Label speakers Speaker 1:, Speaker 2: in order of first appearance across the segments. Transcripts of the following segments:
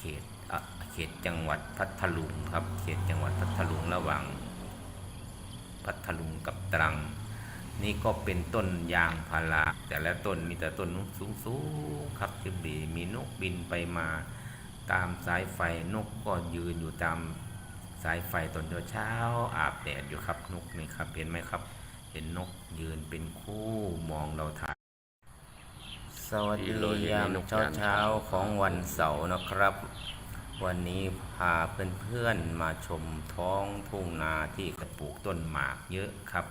Speaker 1: เขตเขตจังหวัดพัทลุงครับ เขตจังหวัดพัทลุงระหว่างพัทลุงกับตรัง นี่ก็เป็นต้นยางพาราแต่ละต้นมีแต่ต้นสูงสูงๆครับจิบดีมีนกบินไปมาตามสายไฟนกก็ยืนอยู่ตามสายไฟตอนเช้าอาบแดดอยู่ครับนกนี่ครับเห็นไหมครับ เห็นนกยืนเป็นคู่มองเราถ่าย สวัสดียามเช้าเช้าๆของวันเสาร์นะครับ วันนี้พาเพื่อนๆมาชมท้องทุ่งนาที่เขาปลูกต้นหมากเยอะครับ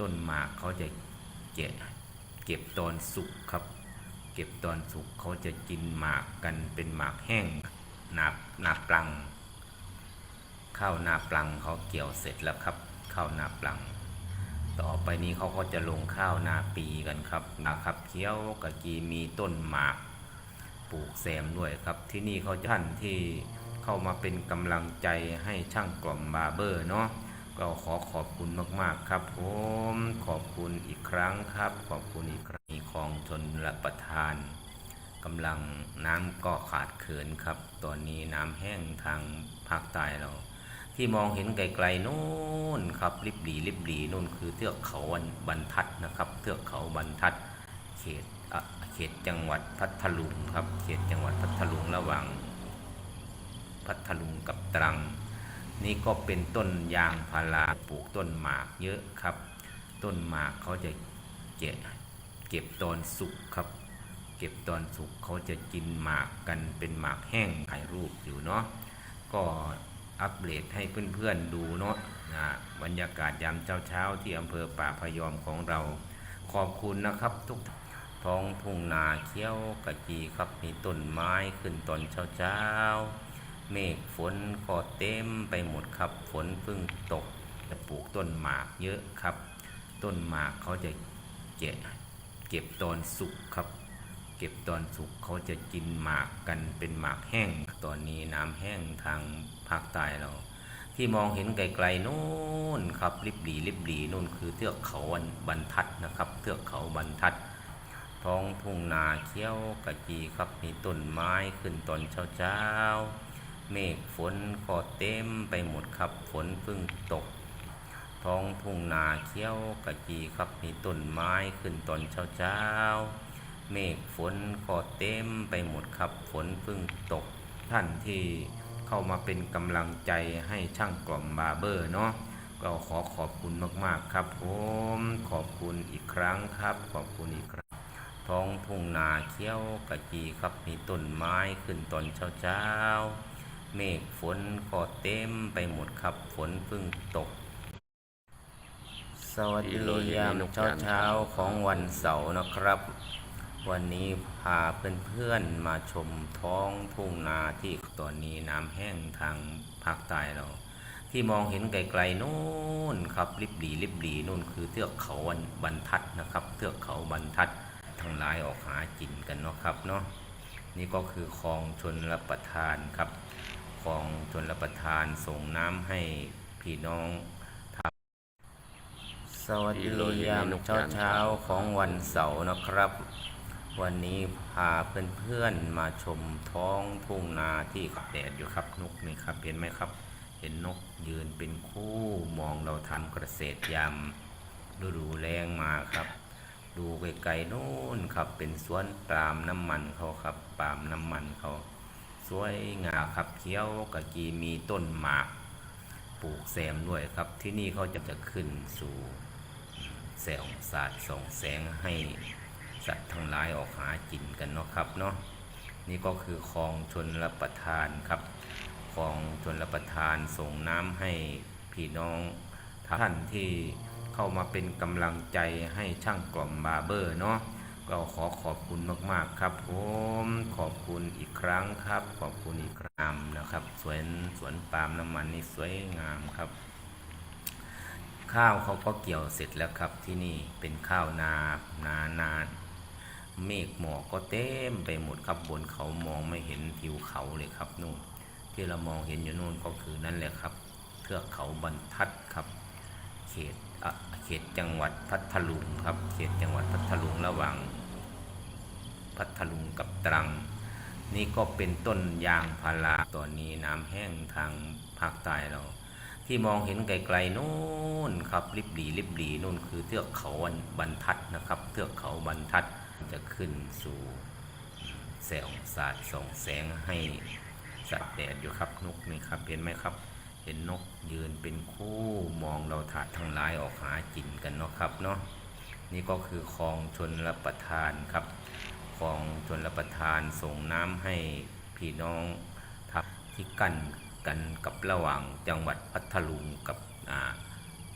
Speaker 1: ต้นหมากเขาจะเก็บเก็บตอนสุกครับ เก็บตอนสุกเขาจะกินหมากกันเป็นหมากแห้งหนาหนาปลัง ข้าวหนาปลังเขาเกี่ยวเสร็จแล้วครับ ข้าวหนาปลัง ต่อไปนี้เขาก็จะลงข้าวนาปีกันครับนะครับเคี้ยวกะกีมีต้นหมากปลูกแซมด้วยครับ ที่นี่เขาท่านที่เข้ามาเป็นกำลังใจให้ช่างกล่อมบาเบอร์เนาะก็ขอขอบคุณมาก ๆ ครับผมขอบคุณอีกครั้งครับ ขอบคุณอีกครั้งมีคลองชนละประทานกำลังน้ำก็ขาดเขินครับ ตอนนี้น้ำแห้งทางภาคใต้เรา ที่มองเห็นไกลๆนู่นครับริบหลีริบหลีนู่นคือเทือกเขาบรรทัดนะครับเทือกเขาบรรทัด เขตเขตจังหวัดพัทลุงครับเขตจังหวัดพัทลุงระหว่างพัทลุงกับตรัง นี่ก็เป็นต้นยางพาราปลูกต้นหมากเยอะครับ ต้นหมากเขาจะเก็บเก็บตอนสุกครับ เก็บตอนสุกเขาจะกินหมากกันเป็นหมากแห้งถ่ายรูปอยู่เนาะก็ อัปเดตให้เพื่อนๆดูเนาะนะบรรยากาศยามเช้าๆที่อำเภอป่าพยอมของเรา ขอบคุณนะครับ ทุกท้องทุ่งนาเขี้ยวกะจีครับมีต้นไม้ขึ้นตอนเช้าๆเมฆฝนก็เต็มไปหมดครับฝนเพิ่งตกจะปลูกต้นหมากเยอะครับ ต้นหมากเขาจะเก็บเก็บตอนสุกครับ เก็บตอนสุกเขาจะกินหมากกันเป็นหมากแห้ง ตอนนี้น้ำแห้งทาง ภาคใต้เรา ที่มองเห็นไกลๆนู่นครับริบหลีริบหลีนู่นคือเทือกเขาบรรทัดนะครับเทือกเขาบรรทัด ท้องทุ่งนาเขี้ยวกะจีครับมีต้นไม้ขึ้นตอนเช้าๆเมฆฝนก็เต็มไปหมดครับฝนเพิ่งตก ท้องทุ่งนาเขี้ยวกะจีครับมีต้นไม้ขึ้นตอนเช้าๆเมฆฝนก็เต็มไปหมดครับฝนเพิ่งตกท่านที่ เข้ามาเป็นกำลังใจให้ช่างกล่อมบาร์เบอร์เนาะก็ขอขอบคุณมากๆครับผมขอบคุณอีกครั้งครับ ขอบคุณอีกครั้งท้องทุ่งนาเขี้ยวกะจีครับมีต้นไม้ขึ้นตอนเช้าๆ เมฆฝนก็เต็มไปหมดครับฝนเพิ่งตก สวัสดียามเช้าเช้าๆของวันเสาร์นะครับ วันนี้พาเพื่อนๆมาชมท้องทุ่งนาที่ตอนนี้น้ำแห้งทางภาคใต้เรา ที่มองเห็นไกลๆนู่นครับริบหลีริบหลีนู่นคือเทือกเขาบรรทัดนะครับ เทือกเขาบรรทัดทั้งหลายออกหากินกันเนาะครับเนาะนี่ก็คือคลองชนรับประทานครับคลองชนรับประทานส่งน้ำให้พี่น้องทำสวัสดียามเช้าเช้าๆของวันเสาร์นะครับ วันนี้พาเพื่อนๆมาชมท้องทุ่งนาที่แดดอยู่ครับนกนี่ครับเห็นไหมครับ เห็นนกยืนเป็นคู่มองเราทำเกษตรยามฤดูแรงมาครับ ดูไกลๆนู่นครับเป็นสวนปาล์มน้ำมันเขาครับปาล์มน้ำมันเขาสวยงามครับเขี้ยวกะกีมีต้นหมากปลูกแซมด้วยครับ ที่นี่เขาจะจะขึ้นสู่แสงสาดส่องแสงให้ สัตว์ทั้งหลายออกหากินกันเนาะครับเนาะนี่ก็คือคลองชนรับประทานครับคลองชนรับประทานส่งน้ำให้พี่น้องท่านที่เข้ามาเป็นกำลังใจให้ช่างกล่อมบาเบอร์เนาะก็ขอขอบคุณมาก ๆ ครับผมขอบคุณอีกครั้งครับ ขอบคุณอีกครั้งนะครับ สวนสวนปาล์มน้ำมันนี่สวยงามครับ ข้าวเขาก็เกี่ยวเสร็จแล้วครับที่นี่เป็นข้าวนานานา เมฆหมอกก็เต็มไปหมดครับบนเขามองไม่เห็นทิวเขาเลยครับนู่นที่เรามองเห็นอยู่นู่นก็คือนั่นแหละครับ เทือกเขาบรรทัดครับ เขตเขตจังหวัดพัทลุงครับ เขตจังหวัดพัทลุงระหว่าง พัทลุงกับตรัง นี่ก็เป็นต้นยางพาราตอนนี้น้ำแห้งทางภาคใต้เรา ที่มองเห็นไกลๆนู่นครับริบหลีริบหลีนู่นคือเทือกเขาบรรทัดนะครับ เทือกเขาบรรทัด จะขึ้นสู่แสงสาดส่องแสงให้สัตว์แดดอยู่ครับนกนี่ครับเห็นไหมครับ เห็นนกยืนเป็นคู่มองเราถาดทั้งหลายออกหากินกันเนาะครับเนาะนี่ก็คือคลองชนรับประทานครับคลองชนรับประทานส่งน้ำให้พี่น้องทับที่กั้นกันกับระหว่างจังหวัดพัทลุงกับ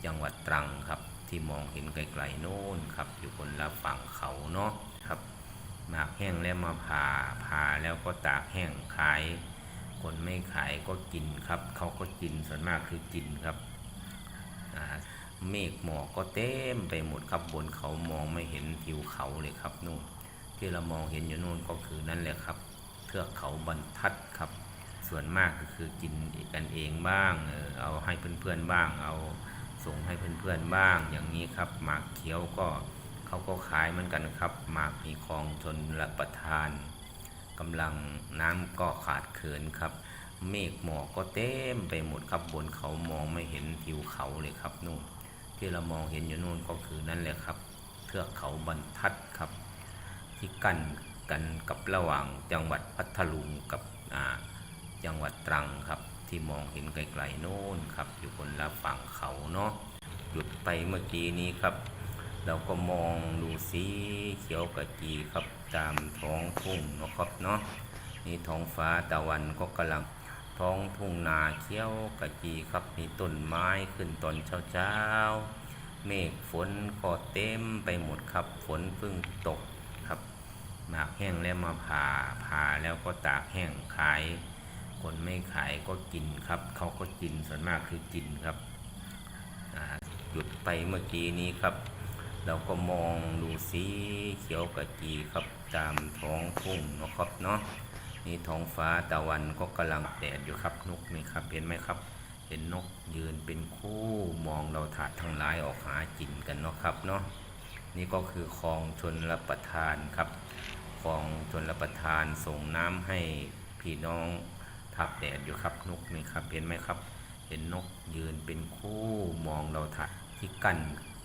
Speaker 1: จังหวัดตรังครับ ที่มองเห็นไกลๆโน่นครับ อยู่คนละฝั่งเขาเนาะครับหมากแห้งแล้วมาผ่าผ่าแล้วก็ตากแห้งขาย คนไม่ขายก็กินครับเขาก็กินส่วนมากคือกินครับเมฆหมอกก็เต็มไปหมดครับบนเขามองไม่เห็นทิวเขาเลยครับนู่นที่เรามองเห็นอยู่นู่นก็คือนั่นแหละครับเทือกเขาบรรทัดครับ ส่วนมากก็คือกินกันเองบ้างเออเอาให้เพื่อนๆบ้างเอา ส่งให้เพื่อนๆบ้างอย่างนี้ครับหมากเขียวก็เขาก็ขายเหมือนกันครับหมากมีคลองชนรับประทานกำลังน้ำก็ขาดเขินครับ เมฆหมอกก็เต็มไปหมดครับบนเขามองไม่เห็นทิวเขาเลยครับนู่น ที่เรามองเห็นอยู่นู่นก็คือนั่นแหละครับเทือกเขาบรรทัดครับ ที่กั้นกันกับระหว่างจังหวัดพัทลุงกับจังหวัดตรังครับ ที่มองเห็นไกลๆโน่นครับ อยู่คนละฝั่งเขาเนาะหยุดไปเมื่อกี้นี้ครับ เราก็มองดูสีเขียวกะจีครับตามท้องทุ่งนะครับเนาะนี่ท้องฟ้าตะวันก็กำลังท้องทุ่งนาเขียวกะจีครับมีต้นไม้ขึ้นตอนเช้าๆเมฆฝนก็เต็มไปหมดครับฝนเพิ่งตกครับหมากแห้งแล้วมาผ่าผ่าแล้วก็ตากแห้งขาย คนไม่ขายก็กินครับ เขาก็กินส่วนมากคือกินครับหยุดไปเมื่อกี้นี้ครับ เราก็มองดูสีเขียวกะจีครับตามท้องทุ่งนะครับเนาะนี่ท้องฟ้าตะวันก็กำลังแดดอยู่ครับนกนี่ครับเห็นไหมครับ เห็นนกยืนเป็นคู่มองเราถาดทั้งหลายออกหากินกันเนาะครับเนาะนี่ก็คือคลองชนรับประทานครับคลองชนรับประทานส่งน้ำให้พี่น้อง ทับแดดอยู่ครับนกนี่ครับเห็นไหมครับ เห็นนกยืนเป็นคู่มองเราถาดที่กั้น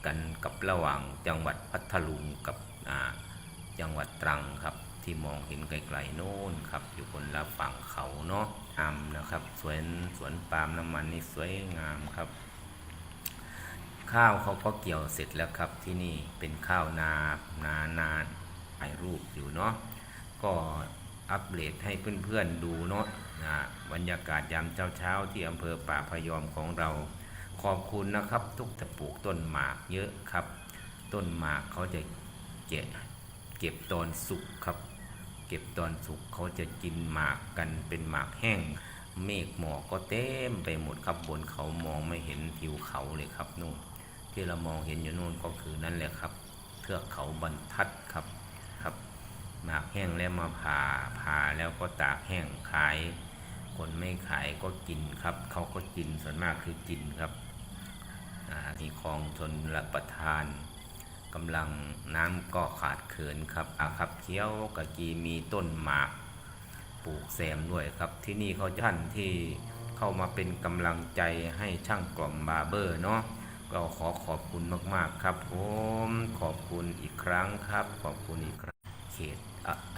Speaker 1: กันกับระหว่างจังหวัดพัทลุงกับจังหวัดตรังครับ ที่มองเห็นไกลๆโน่นครับ อยู่คนละฝั่งเขาเนาะงานะครับ สวนสวนปาล์มน้ำมันนี่สวยงามครับ ข้าวเขาก็เกี่ยวเสร็จแล้วครับที่นี่เป็นข้าวนานานาถ่ายรูปอยู่เนาะก็อัปเดตให้เพื่อนๆดูเนาะ นะบรรยากาศยามเช้าๆที่อำเภอป่าพยอมของเรา ขอบคุณนะครับ ทุกจะปลูกต้นหมากเยอะครับ ต้นหมากเขาจะเก็บเก็บตอนสุกครับ เก็บตอนสุกเขาจะกินหมากกันเป็นหมากแห้ง เมฆหมอกก็เต็มไปหมดครับบนเขามองไม่เห็นทิวเขาเลยครับนู่นที่เรามองเห็นอยู่นู่นก็คือนั่นแหละครับเทือกเขาบรรทัดครับครับหมากแห้งแล้วมาผ่าผ่าแล้วก็ตากแห้งขาย คนไม่ขายก็กินครับ เขาก็กินส่วนมากคือกินครับมีคลองชนรับประทานกำลังน้ำก็ขาดเขินครับอาครับเคี้ยวกะกีมีต้นหมากปลูกแซมด้วยครับ ที่นี่เขาท่านที่เข้ามาเป็นกำลังใจให้ช่างกล่อมบาเบอร์เนาะก็ขอขอบคุณมากๆครับผมขอบคุณอีกครั้งครับ ขอบคุณอีกครั้งเขต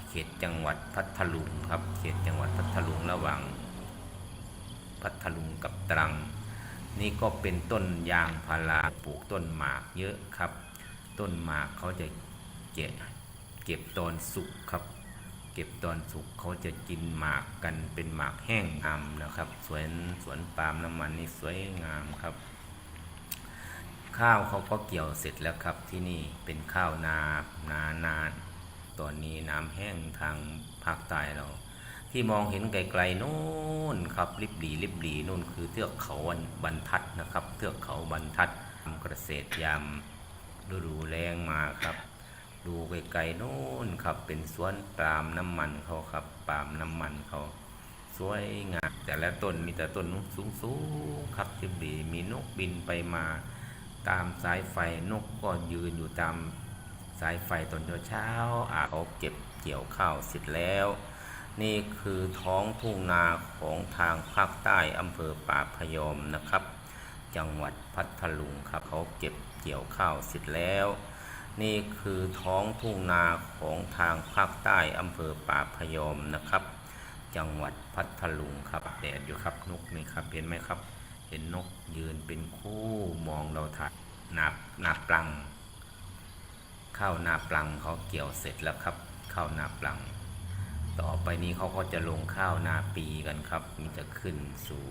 Speaker 1: เขตจังหวัดพัทลุงครับ เขตจังหวัดพัทลุงระหว่าง พัทลุงกับตรัง นี่ก็เป็นต้นยางพาราปลูกต้นหมากเยอะครับ ต้นหมากเขาจะเก็บเก็บตอนสุกครับ เก็บตอนสุกเขาจะกินหมากกันเป็นหมากแห้งงามนะครับสวนสวนปาล์มน้ำมันนี่สวยงามครับ ข้าวเขาก็เกี่ยวเสร็จแล้วครับที่นี่เป็นข้าวนานานาตอนนี้น้ำแห้งทางภาคใต้เรา ที่มองเห็นไกลๆนู่นครับริบหลีริบหลีนู่นคือเทือกเขาบรรทัดนะครับ เทือกเขาบรรทัดทำเกษตรยามฤดูแรงมาครับ ดูไกลๆนู่นครับ เป็นสวนปาล์มน้ำมันเขาครับปาล์มน้ำมันเขาสวยงามแต่ละต้นมีแต่ต้นสูงสูงครับริบหลีมีนกบินไปมา ตามสายไฟนกก็ยืนอยู่ตามสายไฟตอนเช้าอาเขาเก็บเกี่ยวข้าวเสร็จแล้ว นี่คือท้องทุ่งนาของทางภาคใต้อำเภอป่าพยอมนะครับ จังหวัดพัทลุงครับเขาเก็บเกี่ยวข้าวเสร็จแล้ว นี่คือท้องทุ่งนาของทางภาคใต้อำเภอป่าพยอมนะครับ จังหวัดพัทลุงครับแดดอยู่ครับนกนี่ครับเห็นไหมครับ เห็นนกยืนเป็นคู่มองเราถ่ายนานาปลัง ข้าวนาปลังเขาเกี่ยวเสร็จแล้วครับ ข้าวนาปลัง ต่อไปนี้เขาก็จะลงข้าวนาปีกันครับมีจะขึ้นสู่